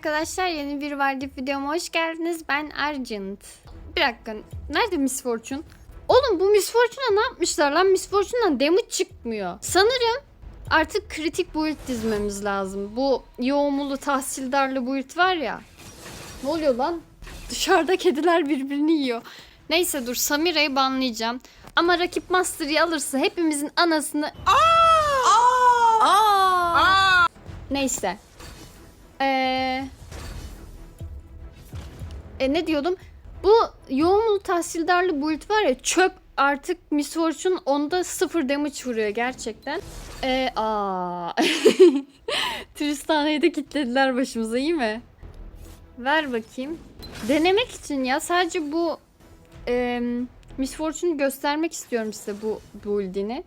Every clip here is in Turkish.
arkadaşlar yeni bir Vardip videoma hoş geldiniz. Ben Argent. Bir dakika nerede Miss Fortune? Oğlum bu Miss Fortune'a ne yapmışlar lan? Miss Fortune'dan damage çıkmıyor. Sanırım artık kritik build dizmemiz lazım. Bu yoğumlu tahsildarlı build var ya. Ne oluyor lan? Dışarıda kediler birbirini yiyor. Neyse dur Samira'yı banlayacağım. Ama rakip Master'ı alırsa hepimizin anasını... Neyse. Ee, e, ne diyordum? Bu yoğunlu tahsildarlı build var ya çöp artık Miss Fortune onda sıfır damage vuruyor gerçekten. Ee, aa. Tristana'yı da kilitlediler başımıza iyi mi? Ver bakayım. Denemek için ya sadece bu e, Miss Fortune'u göstermek istiyorum size bu build'ini.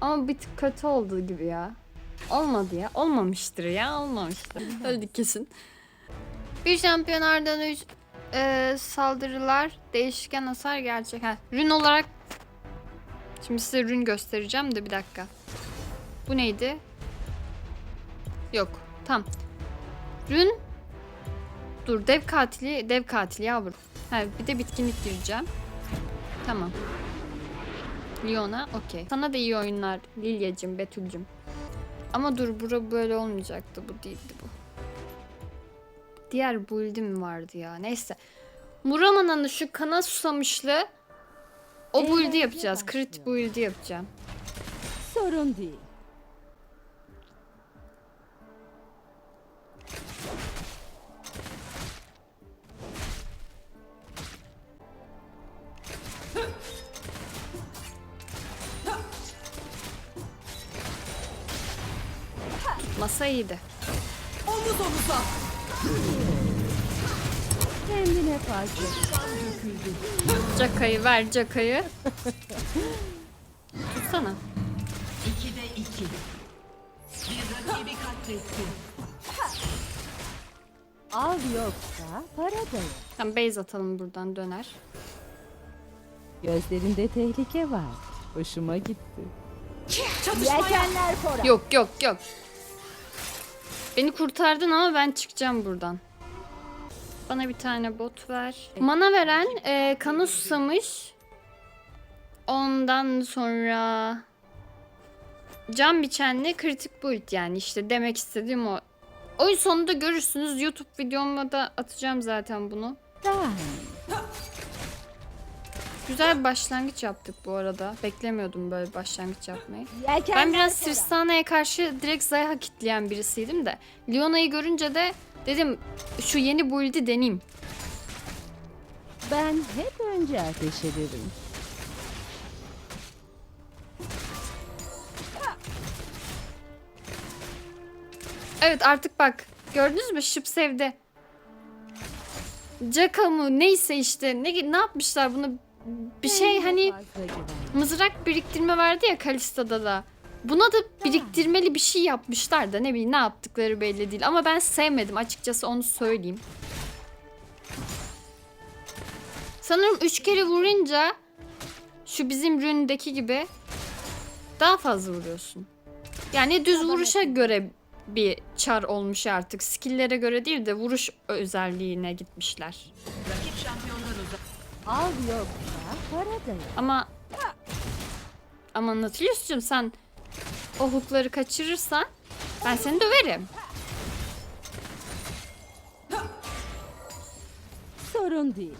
Ama bir tık kötü oldu gibi ya. Olmadı ya. Olmamıştır ya. Olmamıştır. Öldük kesin. Bir şampiyonlardan üç e, saldırılar, değişken hasar gerçek. Ha, rün olarak Şimdi size rün göstereceğim de bir dakika. Bu neydi? Yok. Tam. Rün Dur dev katili, dev katili yavrum. Ha, bir de bitkinlik gireceğim. Tamam. Leona okey. Sana da iyi oyunlar Lilyacım, Betül'cüm. Ama dur bura böyle olmayacaktı. Bu değildi bu. Diğer build'im vardı ya. Neyse. Muramana'nın şu kana susamışlı o build'i Eğlence yapacağız. Crit build'i yapacağım. Sorun değil. Masa iyiydi. Kendine fazla. Cakayı ver cakayı. Tutsana. İkide iki. Bir rakibi katletti. Al yoksa para da yok. Tamam base atalım buradan döner. Gözlerinde tehlike var. Hoşuma gitti. Yelkenler fora. Yok yok yok. Beni kurtardın ama ben çıkacağım buradan. Bana bir tane bot ver. Mana veren e, kanı susamış. Ondan sonra can biçenli kritik build yani işte demek istediğim o. Oyun sonunda görürsünüz. YouTube videoma da atacağım zaten bunu. Daha Güzel bir başlangıç yaptık bu arada. Beklemiyordum böyle bir başlangıç yapmayı. Yelkenler Ben biraz. Tristana'ya karşı direkt Zayha kitleyen birisiydim de. Leona'yı görünce de dedim şu yeni build'i deneyeyim. Ben hep önce ateş ederim. Evet artık bak gördünüz mü şıp sevdi. Jaka mı neyse işte ne, ne yapmışlar bunu bir şey hani mızrak biriktirme vardı ya Kalista'da da. Buna da biriktirmeli bir şey yapmışlar da ne bileyim ne yaptıkları belli değil. Ama ben sevmedim açıkçası onu söyleyeyim. Sanırım üç kere vurunca şu bizim ründeki gibi daha fazla vuruyorsun. Yani düz vuruşa göre bir çar olmuş artık. Skill'lere göre değil de vuruş özelliğine gitmişler. Rakip şampiyonlar uzak. Al yoksa para da yok. Ama ama Nautilus'cum sen o hookları kaçırırsan ben seni döverim. Sorun değil.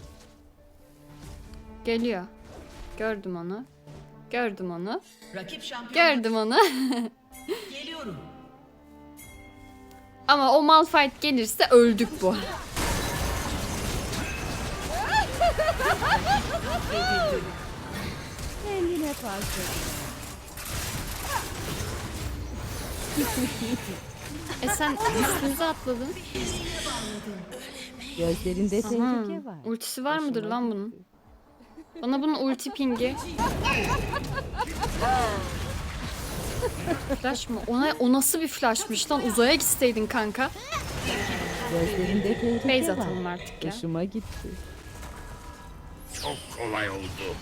Geliyor. Gördüm onu. Gördüm onu. Rakip şampiyon Gördüm onu. geliyorum. Ama o Malphite gelirse öldük bu. Kendine fazla. E sen üstünüze atladın. Gözlerinde tehlike var. Ultisi var mıdır lan bunun? Bana bunun ulti pingi. Flash mı? Ona, o nasıl bir flashmış lan? Uzaya gitseydin kanka. Gözlerinde tehlike var. atalım artık ya. Hoşuma gitti. Çok kolay oldu.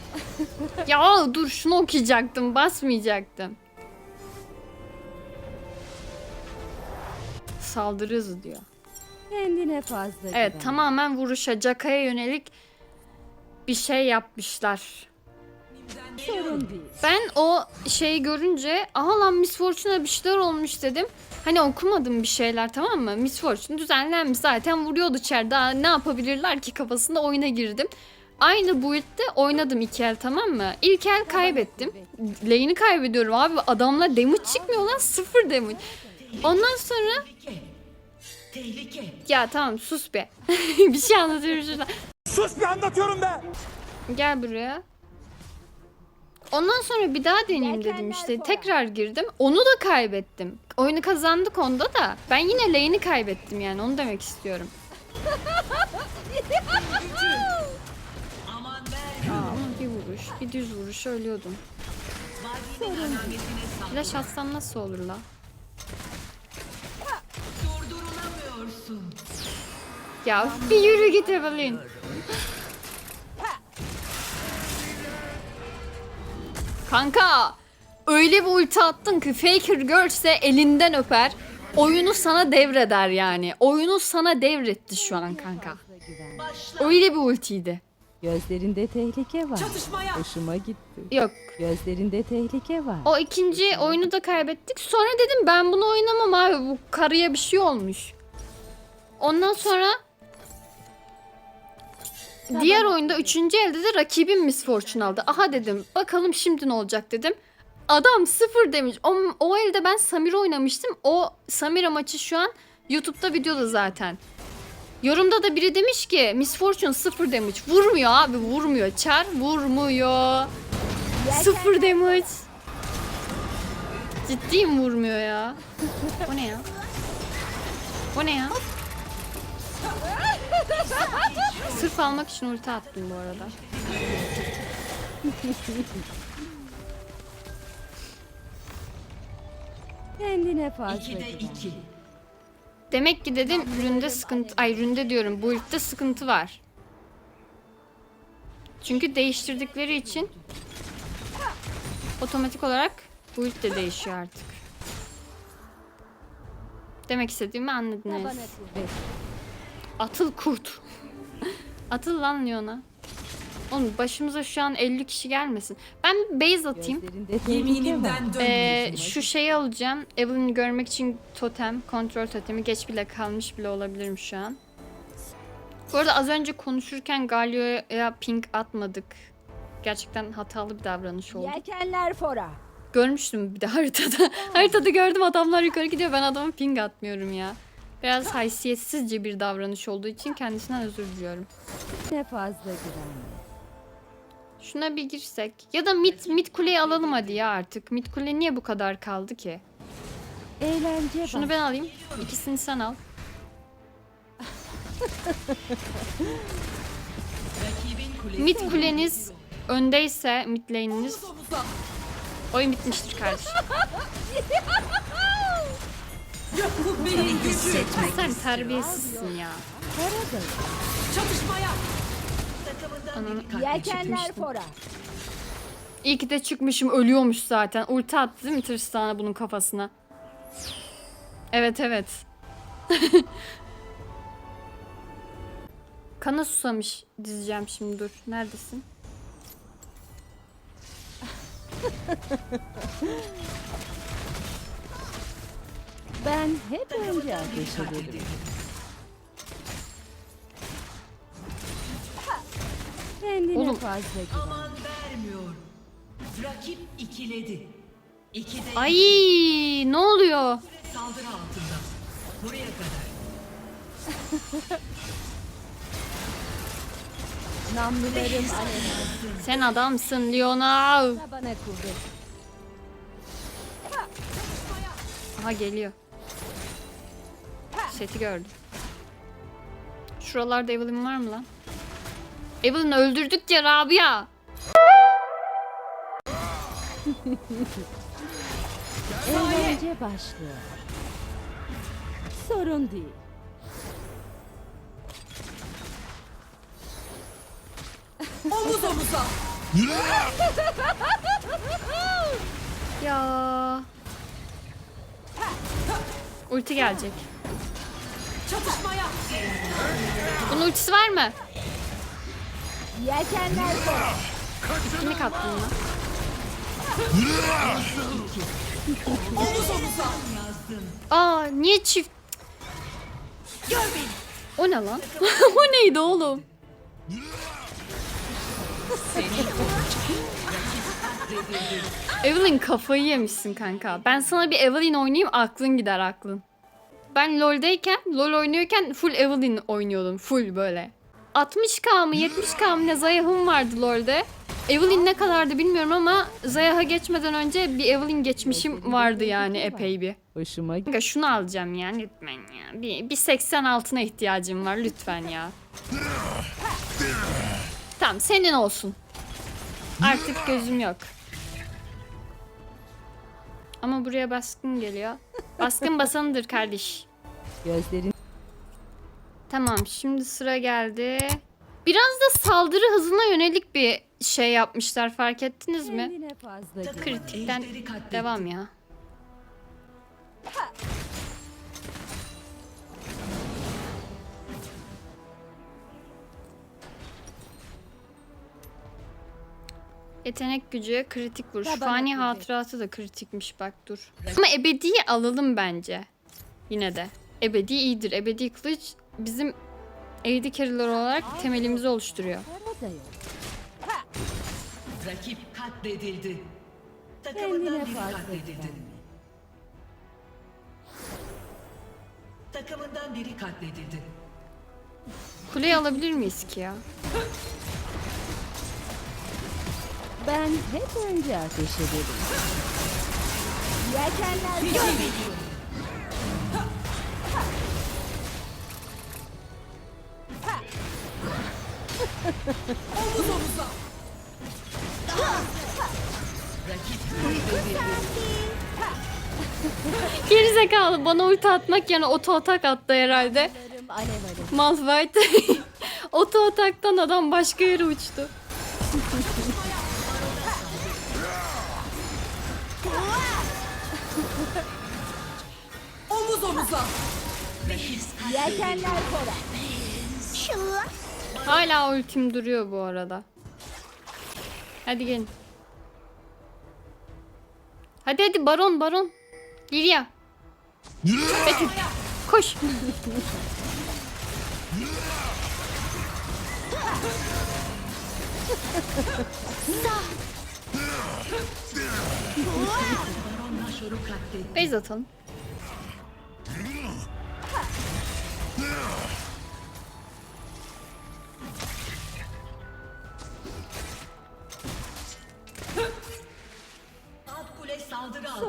Ya dur şunu okuyacaktım. Basmayacaktım. Saldırı hızı diyor. Kendine fazla Evet güven. tamamen vuruşa, Jaka'ya yönelik bir şey yapmışlar. Sorun değil. Ben o şeyi görünce aha lan Miss Fortune'a bir şeyler olmuş dedim. Hani okumadım bir şeyler tamam mı? Miss Fortune düzenlenmiş zaten vuruyordu içeride. Ne yapabilirler ki kafasında oyuna girdim. Aynı build'de oynadım iki el tamam mı? İlk el kaybettim. Lane'i kaybediyorum abi. Adamlar damage çıkmıyor lan. Sıfır damage. Ondan sonra ya tamam sus be. bir şey anlatıyorum şurada. Sus bir anlatıyorum be. Gel buraya. Ondan sonra bir daha deneyeyim dedim işte. Tekrar girdim. Onu da kaybettim. Oyunu kazandık onda da. Ben yine lane'i kaybettim yani. Onu demek istiyorum. 700 vuruş ölüyordum. Flash atsam nasıl olur la? Ya bir yürü git Evelyn. Kanka öyle bir ulti attın ki Faker görse elinden öper. Oyunu sana devreder yani. Oyunu sana devretti şu an kanka. Öyle bir ultiydi. Gözlerinde tehlike var. Çatışmaya. Hoşuma gitti. Yok Gözlerinde tehlike var. o ikinci oyunu da kaybettik. Sonra dedim ben bunu oynamam abi bu karıya bir şey olmuş. Ondan sonra diğer oyunda üçüncü elde de rakibim Miss Fortune aldı. Aha dedim bakalım şimdi ne olacak dedim. Adam sıfır demiş. O, o elde ben Samira oynamıştım. O Samira maçı şu an YouTube'da videoda zaten. Yorumda da biri demiş ki Miss Fortune sıfır demiş. Vurmuyor abi vurmuyor. Çar vurmuyor. Sıfır damage. Ciddiyim vurmuyor ya. O ne ya? O ne ya? Sırf almak için ulti attım bu arada. Kendine fazla İkide güven. iki. Demek ki dedim ründe sıkıntı, ay ründe diyorum bu ilkte sıkıntı var. Çünkü değiştirdikleri için otomatik olarak bu ilk de değişiyor artık. Demek istediğimi anladınız. Atıl kurt. Atıl lan Leon'a. Oğlum başımıza şu an 50 kişi gelmesin. Ben base atayım. Yeminimden Ee, dönmeyeceğim. şu şeyi alacağım. Evelyn'i görmek için totem, kontrol totemi geç bile kalmış bile olabilirim şu an. Bu arada az önce konuşurken Galio'ya ping atmadık. Gerçekten hatalı bir davranış oldu. Yelkenler fora. Görmüştüm bir de haritada. haritada gördüm adamlar yukarı gidiyor. Ben adama ping atmıyorum ya. Biraz haysiyetsizce bir davranış olduğu için kendisinden özür diliyorum. Ne fazla güven. Şuna bir girsek. Ya da mid, mid kuleyi alalım hadi ya artık. Mid kule niye bu kadar kaldı ki? Eğlence Şunu bak. ben alayım. İkisini sen al. Mid kuleniz öndeyse mid lane'iniz oyun bitmiştir kardeşim. Sen terbiyesizsin ya. Çatışmaya. Ananı Yelkenler çıkmıştım. fora. İyi ki de çıkmışım ölüyormuş zaten. Ulti attı değil mi Tristan'a bunun kafasına? Evet evet. Kana susamış dizeceğim şimdi dur. Neredesin? Ben hep önce bir ateş ederim. Kendine Oğlum. fazla güven. Aman vermiyor. Rakip ikiledi. İkide Ay ne oluyor? saldırı altında. Buraya kadar. Namlularım alevler. Sen adamsın Leona. Bana kuvvet. Aha geliyor. Seti gördüm. Şuralarda Evelyn var mı lan? Evelyn öldürdük ya Rabia. Eğlence başlıyor. Sorun değil. Omuz omuza. Ya. Ulti gelecek. Çatışmaya. Bunun ultisi var mı? Yelkenler fora. Kimi kattın omuza. Aa niye çift? Gör beni. O ne lan? o neydi oğlum? Evelyn kafayı yemişsin kanka. Ben sana bir Evelyn oynayayım aklın gider aklın. Ben LoL'deyken, LoL oynuyorken full Evelyn oynuyordum. Full böyle. 60k mı 70k mı ne Zayah'ım vardı LoL'de. Evelyn ne kadardı bilmiyorum ama Zayah'a geçmeden önce bir Evelyn geçmişim vardı yani epey bir. Hoşuma gitti. Kanka şunu alacağım ya lütfen ya. Bir, bir 80 altına ihtiyacım var lütfen ya. Tamam senin olsun. Artık gözüm yok. Ama buraya baskın geliyor. Baskın basanıdır kardeş. Gözlerin Tamam şimdi sıra geldi. Biraz da saldırı hızına yönelik bir şey yapmışlar fark ettiniz mi? Kritikten devam ya. Yetenek gücü, kritik vuruş. Fani hatıratı da kritikmiş bak dur. Ama ebediyi alalım bence. Yine de. Ebedi iyidir. Ebedi kılıç bizim AD carry'ler olarak temelimizi oluşturuyor. Rakip katledildi. Takımından biri katledildi. Takımından biri katledildi. Kuleyi alabilir miyiz ki ya? Ben hep önce ateş ederim. Yelkenler fora. Omuz omuza. Rakip Gerizekalı bana ulti atmak yerine oto atak attı herhalde. Malphite. oto ataktan adam başka yere uçtu. omuz omuza. Yelkenler fora. Hala ultim duruyor bu arada. Hadi gelin. Hadi hadi baron baron. Lilia. Betül. Koş. Beyz atalım.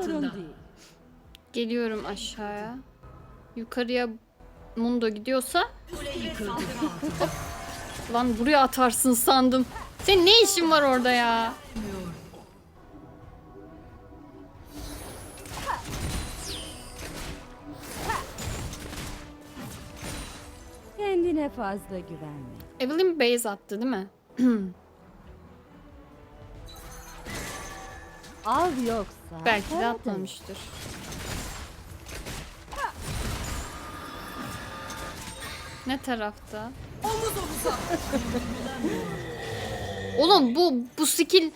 Altında. Geliyorum aşağıya. Yukarıya Mundo gidiyorsa lan buraya atarsın sandım. Senin ne işin var orada ya? Kendine fazla güvenme. Evelyn base attı değil mi? Av yoksa Belki de atmamıştır. Ne tarafta? Omuz omuza. Oğlum bu bu skill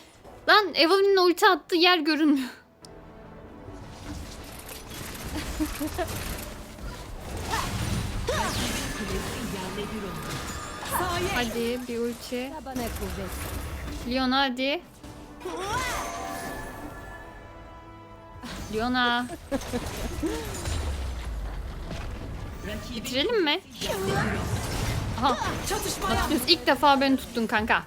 lan Evelyn'in ulti attığı yer görünmüyor. Hadi bir ulti. Leona hadi. Leona. Bitirelim mi? Aha. çatışmaya. İlk defa beni tuttun kanka.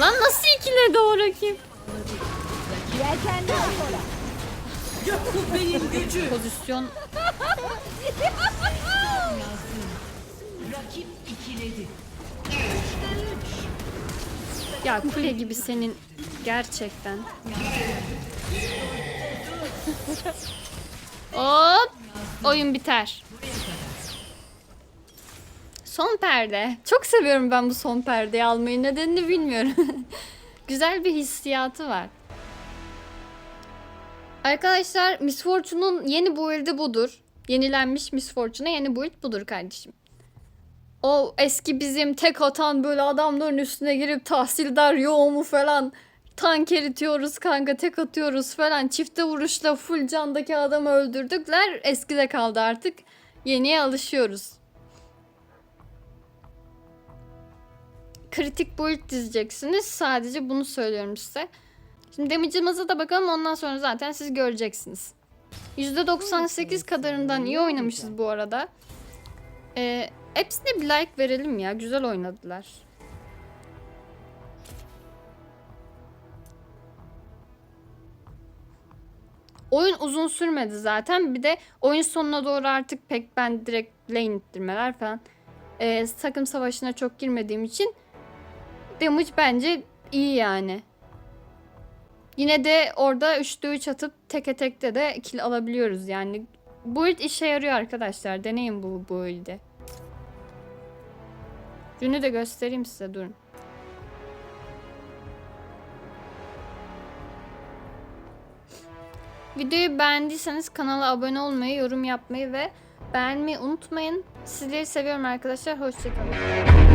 Lan nasıl ikiledi o rakip? Gücü. Pozisyon ya kule gibi senin gerçekten. Hop oyun biter. Son perde. Çok seviyorum ben bu son perdeyi almayı. Nedenini bilmiyorum. Güzel bir hissiyatı var. Arkadaşlar Miss Fortune'un yeni build'i budur. Yenilenmiş Miss Fortune'a yeni build budur kardeşim. O eski bizim tek atan böyle adamların üstüne girip tahsildar yoğumu falan tank eritiyoruz kanka tek atıyoruz falan çifte vuruşla full candaki adamı öldürdükler eskide kaldı artık yeniye alışıyoruz. Kritik build dizeceksiniz sadece bunu söylüyorum size. Şimdi damage'ımıza da bakalım ondan sonra zaten siz göreceksiniz. %98 kadarından iyi oynamışız bu arada. Ee, hepsine bir like verelim ya. Güzel oynadılar. Oyun uzun sürmedi zaten. Bir de oyun sonuna doğru artık pek ben direkt lane ittirmeler falan. Ee, takım savaşına çok girmediğim için damage bence iyi yani. Yine de orada 3'te 3 atıp teke tekte de kill alabiliyoruz yani. Build işe yarıyor arkadaşlar. Deneyin bu build'i. Rünü de göstereyim size durun. Videoyu beğendiyseniz kanala abone olmayı, yorum yapmayı ve beğenmeyi unutmayın. Sizleri seviyorum arkadaşlar. Hoşçakalın.